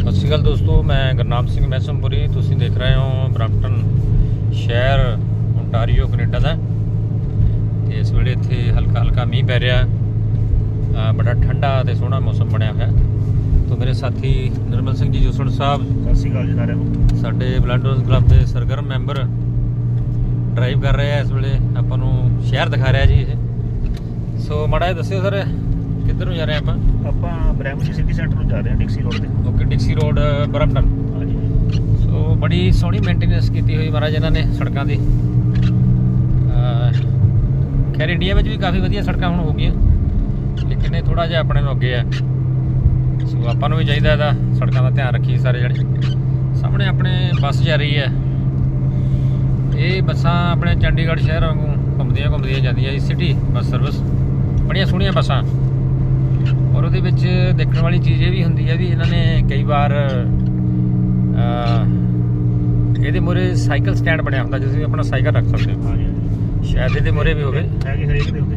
ਸਤਿ ਸ਼੍ਰੀ ਅਕਾਲ ਦੋਸਤੋ ਮੈਂ ਗੁਰਨਾਮ ਸਿੰਘ ਮੈਸਮਪੁਰੀ। ਤੁਸੀਂ ਦੇਖ ਰਹੇ ਹੋ ਬ੍ਰੈਂਪਟਨ ਸ਼ਹਿਰ ਓਨਟਾਰੀਓ ਕੈਨੇਡਾ ਦਾ। ਤੇ ਇਸ ਵੇਲੇ ਇੱਥੇ ਹਲਕਾ ਹਲਕਾ ਮੀਂਹ ਪੈ ਰਿਹਾ। ਬੜਾ ਠੰਡਾ ਤੇ ਸੋਹਣਾ ਮੌਸਮ ਬਣਿਆ ਹੋਇਆ। ਤੋਂ ਮੇਰੇ ਸਾਥੀ ਨਿਰਮਲ ਸਿੰਘ ਜੀ ਜੋਸਣ ਸਾਹਿਬ ਸਤਿ ਸ਼੍ਰੀ ਅਕਾਲ ਜੀ ਸਾਰਿਆਂ ਨੂੰ। ਸਾਡੇ ਬਲੱਡਰਸ ਕਲੱਬ ਦੇ ਸਰਗਰਮ ਮੈਂਬਰ ਡਰਾਈਵ ਕਰ ਰਹੇ ਆ ਇਸ ਵੇਲੇ। ਆਪਾਂ ਨੂੰ ਸ਼ਹਿਰ ਦਿਖਾ ਰਿਹਾ ਜੀ ਇਹ। ਸੋ ਮਾੜਾ ਦੱਸਿਓ ਸਰ ਕਿੱਧਰ ਨੂੰ ਜਾ ਰਹੇ ਆਪਾਂ? ਆਪਾਂ ਬ੍ਰੈਮਜੀ ਸਿਟੀ ਸੈਂਟਰ ਨੂੰ ਜਾ ਰਹੇ ਹਾਂ ਡਿਕਸੀ ਰੋਡ ਤੇ। ਓਕੇ ਡਿਕਸੀ ਰੋਡ ਬਰਮਟਨ ਹਾਂਜੀ। ਸੋ ਬੜੀ ਸੋਹਣੀ ਮੇਨਟੇਨੈਂਸ ਕੀਤੀ ਹੋਈ ਮਹਾਰਾਜ ਇਹਨਾਂ ਨੇ ਸੜਕਾਂ ਦੀ। ਖੈਰ ਇੰਡੀਆ ਵਿੱਚ ਵੀ ਕਾਫੀ ਵਧੀਆ ਸੜਕਾਂ ਹੁਣ ਹੋ ਗਈਆਂ। ਲੇਕਿਨ ਇਹ ਥੋੜਾ ਜਿਹਾ ਆਪਣੇ ਨੂੰ ਅੱਗੇ ਆ। ਸੋ ਆਪਾਂ ਨੂੰ ਵੀ ਚਾਹੀਦਾ ਇਹਦਾ ਸੜਕਾਂ ਦਾ ਧਿਆਨ ਰੱਖੀਏ ਸਾਰੇ ਜਣੇ। ਸਾਹਮਣੇ ਆਪਣੇ ਬੱਸ ਜਾ ਰਹੀ ਹੈ। ਇਹ ਬੱਸਾਂ ਆਪਣੇ ਚੰਡੀਗੜ੍ਹ ਸ਼ਹਿਰ ਵਾਂਗੂ ਘੁੰਮਦੀਆਂ ਘੁੰਮਦੀਆਂ ਜਾਂਦੀਆਂ ਜੀ ਸਿਟੀ ਬੱਸ ਸਰਵਿਸ ਬੜੀਆਂ ਸੋਹਣੀਆਂ ਬੱਸਾਂ। ਔਰ ਉਹਦੇ ਵਿੱਚ ਦੇਖਣ ਵਾਲੀ ਚੀਜ਼ ਇਹ ਵੀ ਹੁੰਦੀ ਹੈ ਵੀ ਇਹਨਾਂ ਨੇ ਕਈ ਵਾਰ ਇਹਦੇ ਮੂਹਰੇ ਸਾਈਕਲ ਸਟੈਂਡ ਬਣਿਆ ਹੁੰਦਾ ਜਿਸ ਵਿੱਚ ਆਪਣਾ ਸਾਈਕਲ ਰੱਖ ਸਕਦੇ ਹੋ। ਸ਼ਾਇਦ ਇਹਦੇ ਮੂਹਰੇ ਵੀ ਹੋਵੇ। ਹੈਗੇ ਹਰੇਕ ਦੇ ਹੁੰਦੇ।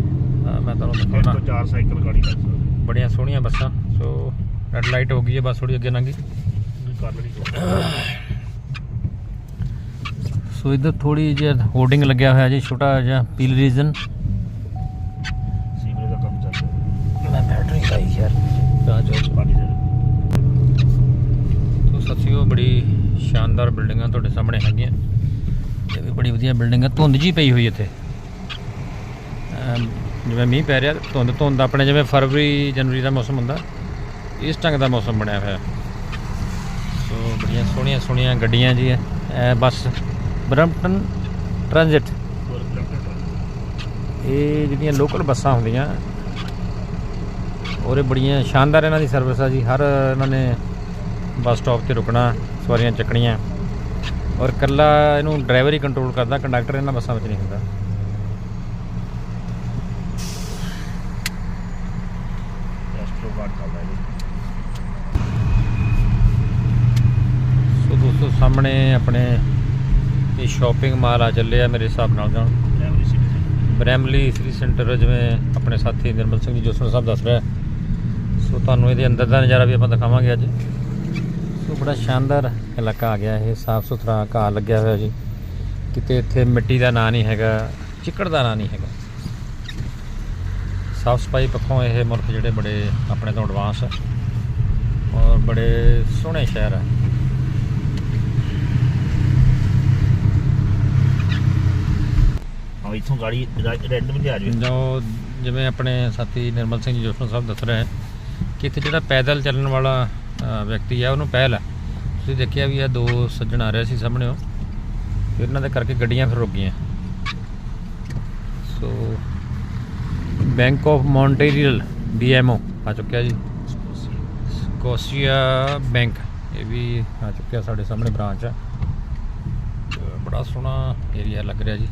ਮੈਂ ਤੁਹਾਨੂੰ ਦਿਖਾਉਣਾ। ਚਾਰ ਸਾਈਕਲ ਗਾੜੀ ਕਰ ਸਕਦੇ ਬੜੀਆਂ ਸੋਹਣੀਆਂ ਬੱਸਾਂ ਸੋ ਰੈੱਡ ਲਾਈਟ ਹੋ ਗਈ ਹੈ ਬਸ ਥੋੜੀ ਅੱਗੇ ਲੰਘੀ ਸੋ ਇੱਧਰ ਥੋੜੀ ਜਿਹੀ ਹੋਰਡਿੰਗ ਲੱਗਿਆ ਹੋਇਆ ਜੀ ਛੋਟਾ ਜਿਹਾ ਪੀਲ ਰੀਜਨ ਸੋ ਸੱਚੀਓ ਬੜੀ ਸ਼ਾਨਦਾਰ ਬਿਲਡਿੰਗਾਂ ਤੁਹਾਡੇ ਸਾਹਮਣੇ ਹੈਗੀਆਂ। ਇਹ ਵੀ ਬੜੀ ਵਧੀਆ ਬਿਲਡਿੰਗ ਹੈ ਧੁੰਦ ਜੀ ਪਈ ਹੋਈ ਇੱਥੇ। ਜਿਵੇਂ ਮੀਂਹ ਪੈ ਰਿਹਾ, ਧੁੰਦ ਧੁੰਦ ਆਪਣੇ ਜਿਵੇਂ ਫਰਵਰੀ, ਜਨਵਰੀ ਦਾ ਮੌਸਮ ਹੁੰਦਾ, ਇਸ ਢੰਗ ਦਾ ਮੌਸਮ ਬਣਿਆ ਹੋਇਆ। ਸੋ ਬੜੀਆਂ ਸੋਹਣੀਆਂ ਸੋਹਣੀਆਂ ਗੱਡੀਆਂ ਜੀ ਇਹ। Bus Brampton transit. ਇਹ ਜਿਹੜੀਆਂ ਲੋਕਲ ਬੱਸਾਂ ਹੁੰਦੀਆਂ, ਔਰ ਇਹ ਬੜੀਆਂ ਸ਼ਾਨਦਾਰ ਇਹਨਾਂ ਦੀ ਸਰਵਿਸ ਆ ਜੀ। ਹਰ ਇਹਨਾਂ ਨੇ ਬੱਸ ਸਟਾਪ ਤੇ ਰੁਕਣਾ, ਸਵਾਰੀਆਂ ਚੱਕਣੀਆਂ। ਔਰ ਇਕੱਲਾ ਇਹਨੂੰ ਡਰਾਈਵਰ ਹੀ ਕੰਟਰੋਲ ਕਰਦਾ ਕੰਡਕਟਰ ਇਹਨਾਂ ਬੱਸਾਂ ਵਿੱਚ ਨਹੀਂ ਹੁੰਦਾ। ਸੋ ਦੋਸਤੋ, ਸਾਹਮਣੇ ਆਪਣੇ ਇਹ ਸ਼ਾਪਿੰਗ ਮਾਲ ਆ ਚੱਲੇ ਆ ਮੇਰੇ ਹਿਸਾਬ ਨਾਲ ਜਾਣ ਬ੍ਰੈਮਲੀ ਸਿਟੀ ਸੈਂਟਰ ਜਿਵੇਂ ਆਪਣੇ ਸਾਥੀ ਨਿਰਮਲ ਸਿੰਘ ਜੀ ਜੋਸਨ ਸਾਹਿਬ ਦੱਸ ਰਿਹਾ। ਸੋ ਤੁਹਾਨੂੰ ਇਹਦੇ ਅੰਦਰ ਦਾ ਨਜ਼ਾਰਾ ਵੀ ਆਪਾਂ ਦਿਖਾਵਾਂਗੇ ਅੱਜ। ਸੋ ਬੜਾ ਸ਼ਾਨਦਾਰ ਇਲਾਕਾ ਆ ਗਿਆ ਇਹ ਸਾਫ਼ ਸੁਥਰਾ ਘਾਹ ਲੱਗਿਆ ਹੋਇਆ ਜੀ। ਕਿਤੇ ਇੱਥੇ ਮਿੱਟੀ ਦਾ ਨਾਂ ਨਹੀਂ ਹੈਗਾ ਚਿੱਕੜ ਦਾ ਨਾਂ ਨਹੀਂ ਹੈਗਾ। ਸਾਫ਼ ਸਫ਼ਾਈ ਪੱਖੋਂ ਇਹ ਮੁਲਕ ਜਿਹੜੇ ਬੜੇ ਆਪਣੇ ਤੋਂ ਐਡਵਾਂਸ ਹੈ ਔਰ ਬੜੇ ਸੋਹਣੇ ਸ਼ਹਿਰ ਹੈ ਹਾਂ ਇੱਥੋਂ ਗਾੜੀ ਰੈਂਟ ਵੀ ਆ ਜਾਵੇ। ਜੋ ਜਿਵੇਂ ਆਪਣੇ ਸਾਥੀ ਨਿਰਮਲ ਸਿੰਘ ਜੀ ਜੋਸਨ ਸਾਹਿਬ ਦੱਸ ਰਹੇ ਕਿ ਇੱਥੇ ਜਿਹੜਾ ਪੈਦਲ ਚੱਲਣ ਵਾਲਾ ਵਿਅਕਤੀ ਹੈ, ਉਹਨੂੰ ਪਹਿਲ ਹੈ। ਤੁਸੀਂ ਦੇਖਿਆ ਵੀ ਇਹ ਦੋ ਸੱਜਣ ਆ ਰਹੇ ਸੀ ਸਾਹਮਣੇ ਉਹ। ਫਿਰ ਇਹਨਾਂ ਦੇ ਕਰਕੇ ਗੱਡੀਆਂ ਫਿਰ ਰੁਕ ਗਈਆਂ। So bank of Montreal BMO ਆ ਚੁੱਕਿਆ ਜੀ। ਕੋਸੀਆ ਬੈਂਕ ਇਹ ਵੀ ਆ ਚੁੱਕਿਆ ਸਾਡੇ ਸਾਹਮਣੇ ਬ੍ਰਾਂਚ ਹੈ। ਬੜਾ ਸੋਹਣਾ ਏਰੀਆ ਲੱਗ ਰਿਹਾ ਜੀ।